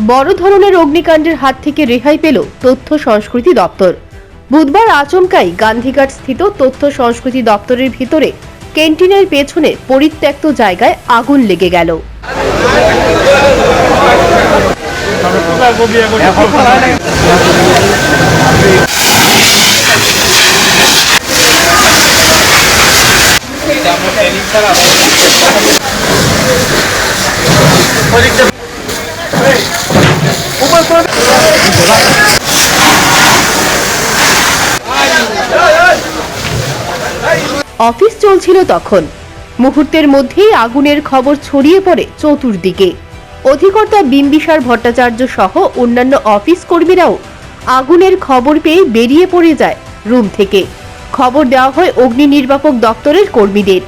বড় ধরনের অগ্নিকাণ্ডের হাত থেকে রেহাই পেল তথ্য সংস্কৃতি দপ্তর। বুধবার আচমকাই গান্ধীঘাট স্থিত তথ্য সংস্কৃতি দপ্তরের ভিতরে ক্যান্টিনের পেছনে পরিত্যক্ত জায়গায় আগুন লেগে গেল। অফিস চলছিল তখন। মুহূর্তের মধ্যেই আগুনের খবর ছড়িয়ে পড়ে চতুর্দিকে। অধিকর্তা বিম্বিসার ভট্টাচার্য সহ অন্যান্য অফিস কর্মীরাও আগুনের খবর পেয়ে বেরিয়ে পড়ে যায় রুম থেকে। খবর দেওয়া হয় অগ্নি নির্বাপক দপ্তরের কর্মীদের।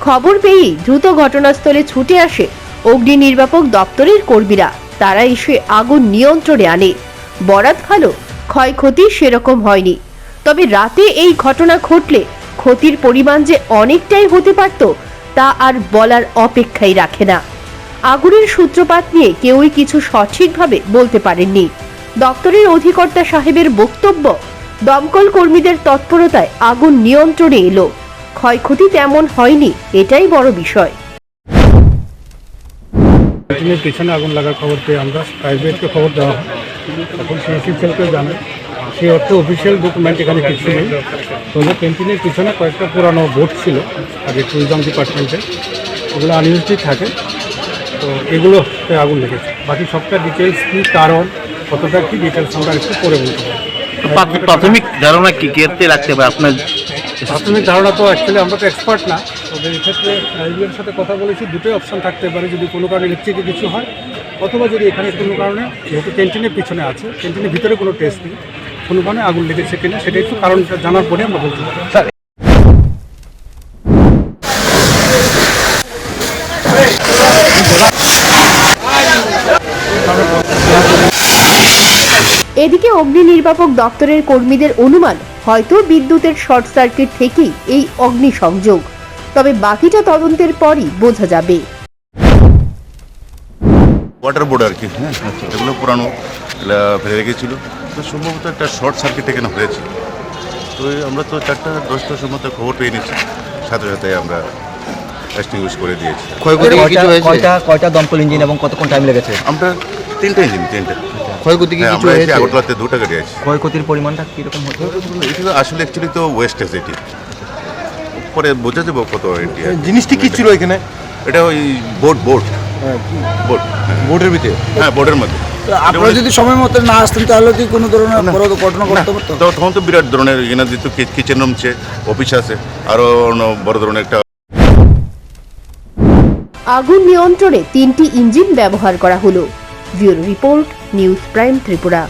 খবর পেয়েই দ্রুত ঘটনাস্থলে ছুটে আসে অগ্নি নির্বাপক দপ্তরের কর্মীরা। তারা এসে আগুন নিয়ন্ত্রণে আনে। বরাত ভালো, ক্ষয়ক্ষতি সেরকম হয়নি। তবে রাতে এই ঘটনা ঘটলে ক্ষতির পরিমাণ যে অনেকটাই হতে পারত, তা আর বলার অপেক্ষাই রাখে না। আগুনের সূত্রপাত নিয়ে কেউই কিছু সঠিকভাবে বলতে পারেননি। দপ্তরের অধিকর্তা সাহেবের বক্তব্য, দমকল কর্মীদের তৎপরতায় আগুন নিয়ন্ত্রণে এলো। ক্ষয়ক্ষতি তেমন হয়নি, এটাই বড় বিষয়। ক্যান্টিনের পেছনে আগুন লাগার খবর পেয়ে আমরা প্রাইভেটকে খবর দেওয়া হয়। তখন সিএসি সেলকে সেই অর্থে অফিসিয়াল ডকুমেন্ট এখানে কিছু নেই। তবে ক্যান্টিনের পিছনে কয়েকটা পুরানো বোর্ড ছিল আগে ট্যুরিজম ডিপার্টমেন্টে ওগুলো আনইউজড থাকে। তো এগুলোতে আগুন লেগেছে। বাকি সবটা ডিটেলস কী কারণ কতটা কী ডিটেলস আমরা একটু করে বলতে পারি। প্রাথ- প্রাথমিক ধারণা কি? কেটে লাগতে পারে? আপনার প্রাথমিক ধারণা তো অ্যাকচুয়ালি আমরা তো এক্সপার্ট না। তবে এক্ষেত্রে ফায়ার সাথে কথা বলেছি, দুটোই অপশান থাকতে পারে যদি কোনো কারণে ইলেকট্রিকে কিছু হয়। অথবা যদি এখানে কোনো কারণে, যেহেতু ক্যান্টিনের পিছনে আছে ক্যান্টিনের ভিতরে কোনো টেস্ট নেই, কোনো কারণে আগুন লেগেছে কিনা, সেটা একটু কারণটা জানার পরে আমরা বলতে পারি এদিকে অগ্নি নির্বাপক দপ্তরের কর্মীদের অনুমান, হয়তো বিদ্যুতের শর্ট সার্কিট থেকেই এই অগ্নিসংযোগ তবে বাকিটা তদন্তের পরই বোঝা যাবে। ওয়াটার বোর্ড আর কি হ্যাঁ? এগুলো পুরানো ফেলে রেখেছিল। তো সম্ভবত একটা শর্ট সার্কিট এখানে হয়েছে। তো আমরা তো চারটা দশটার সময় তো খবর পেয়ে নিচ্ছি। সাথে সাথে আমরা এক্সটিংগুইশ করে দিয়েছি। কয়টা কয়টা দমকল ইঞ্জিন এবং কতক্ষণ টাইম লেগেছে? আমরা তিনটা ইঞ্জিন তিনটা। ক্ষয়ক্ষতি কি হ্যাঁ কিছু হয়েছে? আগরতলাতে দুটা গাড়ি আছে ক্ষয়ক্ষতির পরিমাণটা কীরকম হতো এটি আসলে অ্যাকচুয়ালি তো ওয়েস্ট আছে এটি। পরে বোঝা যাব কত জিনিসটি কি ছিল এখানে? এটা ওই বোর্ড বোর্ড বোর্ড বোর্ডের ভিতরে? হ্যাঁ বোর্ডের মধ্যে। আপনারা যদি সময় মতো না আসতেন তাহলে কি কোনো ধরনের বড় ঘটনা ঘটতে পারতো? তো তখন তো বিরাট ধরনের এখানে যেহেতু কিচেন রুম আছে অফিস আছে আরও বড় ধরনের একটা আগুন নিয়ন্ত্রণে তিনটি ইঞ্জিন ব্যবহার করা হলো। Bureau report news prime Tripura.